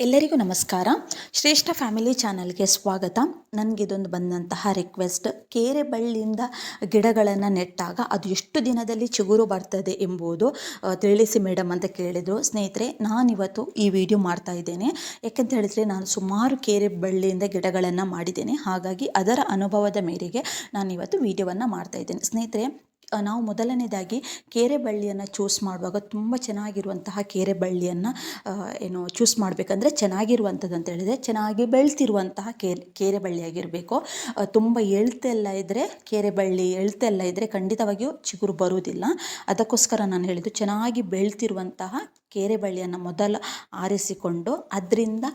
ಎಲ್ಲರಿಗೂ ನಮಸ್ಕಾರ. ಶ್ರೇಷ್ಠ ಫ್ಯಾಮಿಲಿ ಚಾನಲ್ಗೆ ಸ್ವಾಗತ. ನನಗಿದೊಂದು ಬಂದಂತಹ ರಿಕ್ವೆಸ್ಟ್. ಕೇರೆ ಬಳ್ಳಿಯಿಂದ ಗಿಡಗಳನ್ನು ನೆಟ್ಟಾಗ ಅದು ಎಷ್ಟು ದಿನದಲ್ಲಿ ಚಿಗುರು ಬರ್ತದೆ ಎಂಬುದು ತಿಳಿಸಿ ಮೇಡಮ್ ಅಂತ ಕೇಳಿದರು. ಸ್ನೇಹಿತರೆ, ನಾನಿವತ್ತು ಈ ವಿಡಿಯೋ ಮಾಡ್ತಾ ಇದ್ದೇನೆ. ಯಾಕೆಂತ ಹೇಳಿದರೆ ನಾನು ಸುಮಾರು ಕೇರೆ ಬಳ್ಳಿಯಿಂದ ಗಿಡಗಳನ್ನು ಮಾಡಿದ್ದೇನೆ. ಹಾಗಾಗಿ ಅದರ ಅನುಭವದ ಮೇರೆಗೆ ನಾನಿವತ್ತು ವಿಡಿಯೋವನ್ನು ಮಾಡ್ತಾ ಇದ್ದೇನೆ. ಸ್ನೇಹಿತರೆ ನಾವು ಮೊದಲನೇದಾಗಿ ಕೇರೆ ಬಳ್ಳಿಯನ್ನು ಚೂಸ್ ಮಾಡುವಾಗ ತುಂಬ ಚೆನ್ನಾಗಿರುವಂತಹ ಕೇರೆ ಬಳ್ಳಿಯನ್ನು ಏನು ಚೂಸ್ ಮಾಡಬೇಕಂದ್ರೆ ಚೆನ್ನಾಗಿರುವಂಥದ್ದು ಅಂತ ಹೇಳಿದರೆ ಚೆನ್ನಾಗಿ ಬೆಳ್ತಿರುವಂತಹ ಕೇರೆ ಕೇರೆ ಬಳ್ಳಿಯಾಗಿರಬೇಕು ತುಂಬ ಎಳ್ತೆಲ್ಲ ಇದ್ದರೆ ಕೇರೆ ಬಳ್ಳಿ ಎಳ್ತೆಲ್ಲ ಇದ್ದರೆ ಖಂಡಿತವಾಗಿಯೂ ಚಿಗುರು ಬರುವುದಿಲ್ಲ. ಅದಕ್ಕೋಸ್ಕರ ನಾನು ಹೇಳಿದ್ದು ಚೆನ್ನಾಗಿ ಬೆಳ್ತಿರುವಂತಹ ಕೇರೆ ಬಳ್ಳಿಯನ್ನು ಮೊದಲು ಆರಿಸಿಕೊಂಡು ಅದರಿಂದ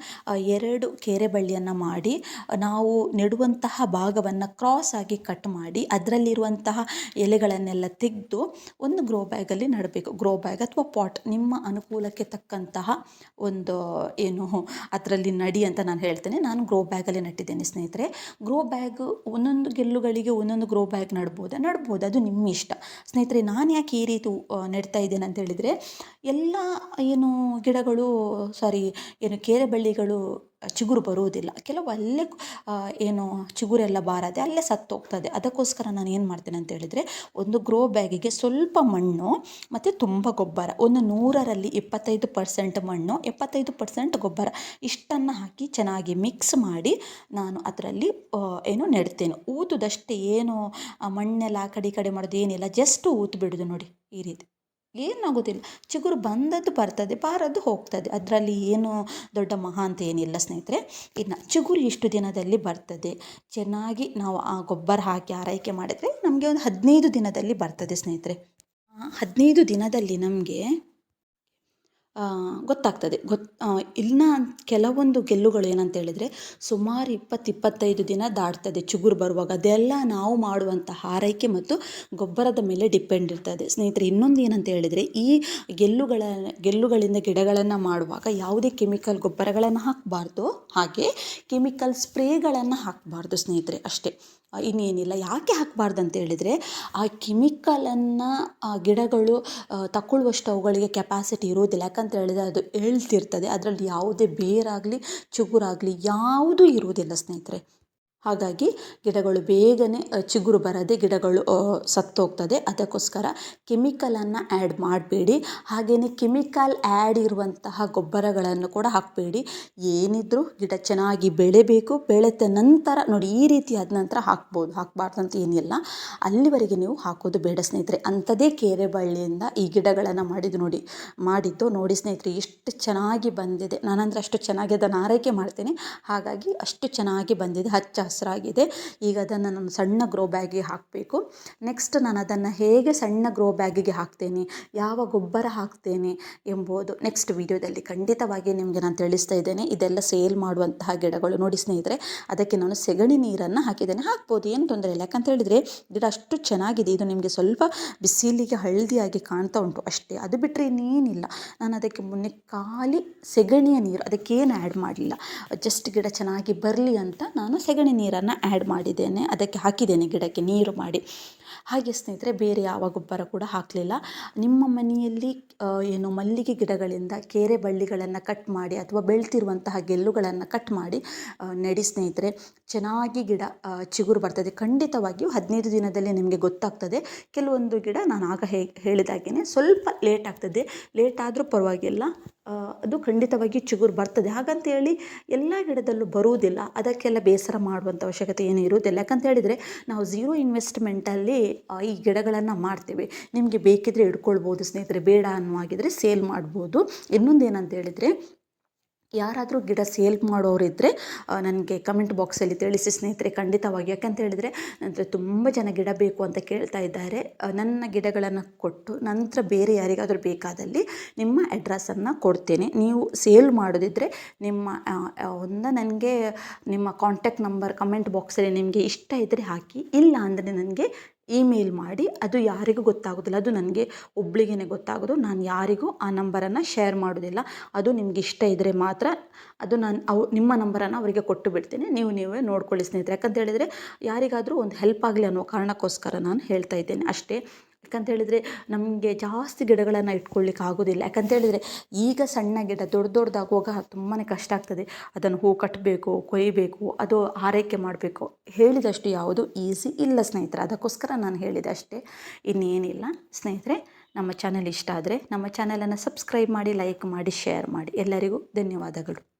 ಎರಡು ಕೇರೆ ಬಳ್ಳಿಯನ್ನು ಮಾಡಿ ನಾವು ನೆಡುವಂತಹ ಭಾಗವನ್ನು ಕ್ರಾಸ್ ಆಗಿ ಕಟ್ ಮಾಡಿ, ಅದರಲ್ಲಿರುವಂತಹ ಎಲೆಗಳನ್ನೆಲ್ಲ ತೆಗೆದು ಒಂದು ಗ್ರೋ ಬ್ಯಾಗಲ್ಲಿ ನೆಡಬೇಕು. ಗ್ರೋ ಬ್ಯಾಗ್ ಅಥವಾ ಪಾಟ್ ನಿಮ್ಮ ಅನುಕೂಲಕ್ಕೆ ತಕ್ಕಂತಹ ಒಂದು, ಏನು, ಅದರಲ್ಲಿ ನಡಿ ಅಂತ ನಾನು ಹೇಳ್ತೇನೆ. ನಾನು ಗ್ರೋ ಬ್ಯಾಗಲ್ಲಿ ನೆಟ್ಟಿದ್ದೇನೆ ಸ್ನೇಹಿತರೆ. ಗ್ರೋ ಬ್ಯಾಗ್ ಒಂದೊಂದು ಗೆಲ್ಲುಗಳಿಗೆ ಒಂದೊಂದು ಗ್ರೋ ಬ್ಯಾಗ್ ನಡ್ಬೋದು? ನಡ್ಬೋದು. ಅದು ನಿಮ್ಮ ಇಷ್ಟ. ಸ್ನೇಹಿತರೆ ನಾನು ಯಾಕೆ ಈ ರೀತಿ ನೆಡ್ತಾ ಇದ್ದೇನೆ ಅಂತ ಹೇಳಿದರೆ, ಎಲ್ಲ ಏನು ಗಿಡಗಳು ಸಾರಿ ಏನು ಕೇರೆ ಬಳ್ಳಿಗಳು ಚಿಗುರು ಬರುವುದಿಲ್ಲ. ಕೆಲವು ಅಲ್ಲೇ ಏನು ಚಿಗುರೆಲ್ಲ ಬಾರದೆ ಅಲ್ಲೇ ಸತ್ತೋಗ್ತದೆ. ಅದಕ್ಕೋಸ್ಕರ ನಾನು ಏನು ಮಾಡ್ತೇನೆ ಅಂತ ಹೇಳಿದರೆ, ಒಂದು ಗ್ರೋ ಬ್ಯಾಗಿಗೆ ಸ್ವಲ್ಪ ಮಣ್ಣು, ಮತ್ತು ತುಂಬ ಗೊಬ್ಬರ. ಒಂದು ನೂರರಲ್ಲಿ ಇಪ್ಪತ್ತೈದು ಪರ್ಸೆಂಟ್ ಮಣ್ಣು, ಎಪ್ಪತ್ತೈದು ಪರ್ಸೆಂಟ್ ಗೊಬ್ಬರ. ಇಷ್ಟನ್ನು ಹಾಕಿ ಚೆನ್ನಾಗಿ ಮಿಕ್ಸ್ ಮಾಡಿ ನಾನು ಅದರಲ್ಲಿ ಏನು ನೆಡ್ತೇನೆ. ಊತುದಷ್ಟೇ ಏನು ಮಣ್ಣೆಲ್ಲ ಕಡೆ ಕಡೆ ಮಾಡೋದು ಏನಿಲ್ಲ. ಜಸ್ಟ್ ಊತು ಬಿಡೋದು ನೋಡಿ, ಈ ರೀತಿ. ಏನಾಗೋದಿಲ್ಲ ಚಿಗುರು ಬಂದದ್ದು ಬರ್ತದೆ, ಬಾರದ್ದು ಹೋಗ್ತದೆ. ಅದರಲ್ಲಿ ಏನು ದೊಡ್ಡ ಮಹಾ ಅಂತ ಏನಿಲ್ಲ ಸ್ನೇಹಿತರೆ. ಇನ್ನು ಚಿಗುರು ಇಷ್ಟು ದಿನದಲ್ಲಿ ಬರ್ತದೆ. ಚೆನ್ನಾಗಿ ನಾವು ಆ ಗೊಬ್ಬರ ಹಾಕಿ ಆರೈಕೆ ಮಾಡಿದರೆ ನಮಗೆ ಒಂದು ಹದಿನೈದು ದಿನದಲ್ಲಿ ಬರ್ತದೆ ಸ್ನೇಹಿತರೆ. ಹದಿನೈದು ದಿನದಲ್ಲಿ ನಮಗೆ ಗೊತ್ತಾಗ್ತದೆ. ಗೊತ್ ಇನ್ನು ಕೆಲವೊಂದು ಗೆಲ್ಲುಗಳು ಏನಂತ ಹೇಳಿದರೆ ಸುಮಾರು ಇಪ್ಪತ್ತು, ಇಪ್ಪತ್ತೈದು ದಿನ ದಾಟ್ತದೆ ಚಿಗುರು ಬರುವಾಗ. ಅದೆಲ್ಲ ನಾವು ಮಾಡುವಂಥ ಆರೈಕೆ ಮತ್ತು ಗೊಬ್ಬರದ ಮೇಲೆ ಡಿಪೆಂಡ್ ಇರ್ತದೆ. ಸ್ನೇಹಿತರೆ, ಇನ್ನೊಂದು ಏನಂತ ಹೇಳಿದರೆ ಈ ಗೆಲ್ಲುಗಳ, ಗೆಲ್ಲುಗಳಿಂದ ಗಿಡಗಳನ್ನು ಮಾಡುವಾಗ ಯಾವುದೇ ಕೆಮಿಕಲ್ ಗೊಬ್ಬರಗಳನ್ನು ಹಾಕಬಾರ್ದು. ಹಾಗೆ ಕೆಮಿಕಲ್ ಸ್ಪ್ರೇಗಳನ್ನು ಹಾಕಬಾರ್ದು ಸ್ನೇಹಿತರೆ, ಅಷ್ಟೇ. ಇನ್ನೇನಿಲ್ಲ. ಯಾಕೆ ಹಾಕಬಾರ್ದು ಅಂತ ಹೇಳಿದರೆ ಆ ಕೆಮಿಕಲನ್ನು ಗಿಡಗಳು ತಗೊಳ್ಳುವಷ್ಟು ಅವುಗಳಿಗೆ ಕೆಪಾಸಿಟಿ ಇರೋದಿಲ್ಲ ಯಾಕಂತ ಹೇಳಿದರೆ ಅದು ಎಳ್ತಿರ್ತದೆ ಅದರಲ್ಲಿ ಯಾವುದೇ ಬೇರಾಗಲಿ ಚಿಗುರಾಗಲಿ ಯಾವುದೂ ಇರುವುದಿಲ್ಲ ಸ್ನೇಹಿತರೆ. ಹಾಗಾಗಿ ಗಿಡಗಳು ಬೇಗನೆ ಚಿಗುರು ಬರದೆ ಗಿಡಗಳು ಸತ್ತೋಗ್ತದೆ. ಅದಕ್ಕೋಸ್ಕರ ಕೆಮಿಕಲನ್ನು ಆ್ಯಡ್ ಮಾಡಬೇಡಿ. ಹಾಗೆಯೇ ಕೆಮಿಕಲ್ ಆ್ಯಡ್ ಇರುವಂತಹ ಗೊಬ್ಬರಗಳನ್ನು ಕೂಡ ಹಾಕಬೇಡಿ. ಏನಿದ್ರೂ ಗಿಡ ಚೆನ್ನಾಗಿ ಬೆಳೆಬೇಕು. ಬೆಳೆದ ನಂತರ ನೋಡಿ, ಈ ರೀತಿ ಆದ ನಂತರ ಹಾಕ್ಬೋದು. ಹಾಕಬಾರ್ದು ಅಂತ ಏನಿಲ್ಲ. ಅಲ್ಲಿವರೆಗೆ ನೀವು ಹಾಕೋದು ಬೇಡ ಸ್ನೇಹಿತರೆ. ಅಂಥದ್ದೇ ಕೇರೆ ಬಳ್ಳಿಯಿಂದ ಈ ಗಿಡಗಳನ್ನು ಮಾಡಿದ್ದು ನೋಡಿ ಮಾಡಿದ್ದು ನೋಡಿ ಸ್ನೇಹಿತರೆ, ಎಷ್ಟು ಚೆನ್ನಾಗಿ ಬಂದಿದೆ. ನಾನಂದರೆ ಅಷ್ಟು ಚೆನ್ನಾಗಿ ಅದನ್ನು ಆರೈಕೆ ಮಾಡ್ತೇನೆ. ಹಾಗಾಗಿ ಅಷ್ಟು ಚೆನ್ನಾಗಿ ಬಂದಿದೆ. ಹಚ್ಚ ಹಸಿರಾಗಿದೆ. ಈಗ ಅದನ್ನು ನಾನು ಸಣ್ಣ ಗ್ರೋ ಬ್ಯಾಗಿಗೆ ಹಾಕಬೇಕು. ನೆಕ್ಸ್ಟ್ ನಾನು ಅದನ್ನು ಹೇಗೆ ಸಣ್ಣ ಗ್ರೋ ಬ್ಯಾಗಿಗೆ ಹಾಕ್ತೇನೆ? ಯಾವ ಗೊಬ್ಬರ ಹಾಕ್ತೇನೆ ಎಂಬುದು ನೆಕ್ಸ್ಟ್ ವಿಡಿಯೋದಲ್ಲಿ ಖಂಡಿತವಾಗಿ ನಿಮಗೆ ನಾನು ತಿಳಿಸ್ತಾ ಇದ್ದೇನೆ. ಇದೆಲ್ಲ ಸೇಲ್ ಮಾಡುವಂತಹ ಗಿಡಗಳು ನೋಡಿ ಸ್ನೇಹಿತರೆ, ಅದಕ್ಕೆ ನಾನು ಸೆಗಣಿ ನೀರನ್ನು ಹಾಕಿದ್ದೇನೆ. ಹಾಕ್ಬೋದು, ಏನು ತೊಂದರೆ ಇಲ್ಲ. ಯಾಕಂತ ಹೇಳಿದರೆ, ಗಿಡ ಅಷ್ಟು ಚೆನ್ನಾಗಿದೆ. ಇದು ನಿಮಗೆ ಸ್ವಲ್ಪ ಬಿಸಿಲಿಗೆ ಹಳದಿಯಾಗಿ ಕಾಣ್ತಾ ಉಂಟು ಅಷ್ಟೇ. ಅದು ಬಿಟ್ಟರೆ ಇನ್ನೇನಿಲ್ಲ. ನಾನು ಅದಕ್ಕೆ ಮೊನ್ನೆ ಖಾಲಿ ಸೆಗಣಿಯ ನೀರು, ಅದಕ್ಕೇನು ಆ್ಯಡ್ ಮಾಡಲಿಲ್ಲ. ಜಸ್ಟ್ ಗಿಡ ಚೆನ್ನಾಗಿ ಬರಲಿ ಅಂತ ನಾನು ಸೆಗಣಿ ನೀರನ್ನು ಆ್ಯಡ್ ಮಾಡಿದ್ದೇನೆ. ಅದಕ್ಕೆ ಹಾಕಿದ್ದೇನೆ ಗಿಡಕ್ಕೆ ನೀರು ಮಾಡಿ. ಹಾಗೆ ಸ್ನೇಹಿತರೆ, ಬೇರೆ ಯಾವ ಗೊಬ್ಬರ ಕೂಡ ಹಾಕಲಿಲ್ಲ. ನಿಮ್ಮ ಮನೆಯಲ್ಲಿ ಏನು ಮಲ್ಲಿಗೆ ಗಿಡಗಳಿಂದ ಕೆರೆ ಬಳ್ಳಿಗಳನ್ನು ಕಟ್ ಮಾಡಿ ಅಥವಾ ಬೆಳ್ತಿರುವಂತಹ ಗೆಲ್ಲುಗಳನ್ನು ಕಟ್ ಮಾಡಿ ನೆಡಿ ಸ್ನೇಹಿತರೆ. ಚೆನ್ನಾಗಿ ಗಿಡ ಚಿಗುರು ಬರ್ತದೆ. ಖಂಡಿತವಾಗಿಯೂ ಹದಿನೈದು ದಿನದಲ್ಲಿ ನಿಮಗೆ ಗೊತ್ತಾಗ್ತದೆ. ಕೆಲವೊಂದು ಗಿಡ ನಾನು ಆಗ ಹೇ ಸ್ವಲ್ಪ ಲೇಟ್ ಆಗ್ತದೆ. ಲೇಟ್ ಆದರೂ ಪರವಾಗಿಲ್ಲ. ಅದು ಖಂಡಿತವಾಗಿ ಚಿಗುರು ಬರ್ತದೆ. ಹಾಗಂತೇಳಿ ಎಲ್ಲ ಗಿಡದಲ್ಲೂ ಬರುವುದಿಲ್ಲ. ಅದಕ್ಕೆಲ್ಲ ಬೇಸರ ಮಾಡುವಂಥ ಅವಶ್ಯಕತೆ ಏನು ಇರುವುದಿಲ್ಲ. ಯಾಕಂತ ಹೇಳಿದರೆ ನಾವು ಝೀರೋ ಇನ್ವೆಸ್ಟ್ಮೆಂಟಲ್ಲಿ ಈ ಗಿಡಗಳನ್ನು ಮಾಡ್ತೇವೆ. ನಿಮಗೆ ಬೇಕಿದ್ರೆ ಇಟ್ಕೊಳ್ಬೋದು ಸ್ನೇಹಿತರೆ. ಬೇಡ ಅನ್ನುವಾಗಿದ್ರೆ ಸೇಲ್ ಮಾಡ್ಬೋದು. ಇನ್ನೊಂದು ಏನಂತ ಹೇಳಿದರೆ ಯಾರಾದರೂ ಗಿಡ ಸೇಲ್ ಮಾಡೋರಿದ್ದರೆ ನನಗೆ ಕಮೆಂಟ್ ಬಾಕ್ಸಲ್ಲಿ ತಿಳಿಸಿ ಸ್ನೇಹಿತರೆ, ಖಂಡಿತವಾಗಿ. ಯಾಕಂತ ಹೇಳಿದರೆ ನಂತರ ತುಂಬ ಜನ ಗಿಡ ಬೇಕು ಅಂತ ಕೇಳ್ತಾ ಇದ್ದಾರೆ. ನನ್ನ ಗಿಡಗಳನ್ನು ಕೊಟ್ಟು, ನಂತರ ಬೇರೆ ಯಾರಿಗಾದರೂ ಬೇಕಾದಲ್ಲಿ ನಿಮ್ಮ ಅಡ್ರೆಸ್ಸನ್ನು ಕೊಡ್ತೇನೆ. ನೀವು ಸೇಲ್ ಮಾಡೋದಿದ್ದರೆ ನಿಮ್ಮ ಒಂದು ನನಗೆ ನಿಮ್ಮ ಕಾಂಟ್ಯಾಕ್ಟ್ ನಂಬರ್ ಕಮೆಂಟ್ ಬಾಕ್ಸಲ್ಲಿ ನಿಮಗೆ ಇಷ್ಟ ಇದ್ದರೆ ಹಾಕಿ, ಇಲ್ಲ ಅಂದರೆ ನನಗೆ ಇಮೇಲ್ ಮಾಡಿ ಅದು ಯಾರಿಗೂ ಗೊತ್ತಾಗೋದಿಲ್ಲ. ಅದು ನನಗೆ ಒಬ್ಳಿಗೇ ಗೊತ್ತಾಗೋದು. ನಾನು ಯಾರಿಗೂ ಆ ನಂಬರನ್ನು ಶೇರ್ ಮಾಡೋದಿಲ್ಲ. ಅದು ನಿಮ್ಗೆ ಇಷ್ಟ ಇದ್ದರೆ ಮಾತ್ರ ಅದು ನಾನು ಅವು, ನಿಮ್ಮ ನಂಬರನ್ನು ಅವರಿಗೆ ಕೊಟ್ಟು ಬಿಡ್ತೀನಿ. ನೀವು ನೀವೇ ನೋಡ್ಕೊಳ್ಳಿ ಸ್ನೇಹಿತರೆ. ಯಾಕಂತ ಹೇಳಿದರೆ ಯಾರಿಗಾದರೂ ಒಂದು ಹೆಲ್ಪ್ ಆಗಲಿ ಅನ್ನೋ ಕಾರಣಕ್ಕೋಸ್ಕರ ನಾನು ಹೇಳ್ತಾ ಇದ್ದೇನೆ. ಅಷ್ಟೇ. ಯಾಕಂತೇಳಿದರೆ ನಮಗೆ ಜಾಸ್ತಿ ಗಿಡಗಳನ್ನು ಇಟ್ಕೊಳ್ಳಿಕ್ಕೆ ಆಗೋದಿಲ್ಲ. ಯಾಕಂತೇಳಿದರೆ ಈಗ ಸಣ್ಣ ಗಿಡ ದೊಡ್ಡ ದೊಡ್ಡದಾಗುವಾಗ ತುಂಬಾ ಕಷ್ಟ ಆಗ್ತದೆ. ಅದನ್ನು ಹೂ ಕಟ್ಟಬೇಕು ಕೊಯ್ಯಬೇಕು ಅದು ಆರೈಕೆ ಮಾಡಬೇಕು. ಹೇಳಿದಷ್ಟು ಯಾವುದು ಈಸಿ ಇಲ್ಲ ಸ್ನೇಹಿತರೆ. ಅದಕ್ಕೋಸ್ಕರ ನಾನು ಹೇಳಿದೆ ಅಷ್ಟೇ ಇನ್ನೇನಿಲ್ಲ ಸ್ನೇಹಿತರೆ, ನಮ್ಮ ಚಾನಲ್ ಇಷ್ಟ ಆದರೆ ನಮ್ಮ ಚಾನಲನ್ನು ಸಬ್ಸ್ಕ್ರೈಬ್ ಮಾಡಿ, ಲೈಕ್ ಮಾಡಿ, ಶೇರ್ ಮಾಡಿ. ಎಲ್ಲರಿಗೂ ಧನ್ಯವಾದಗಳು.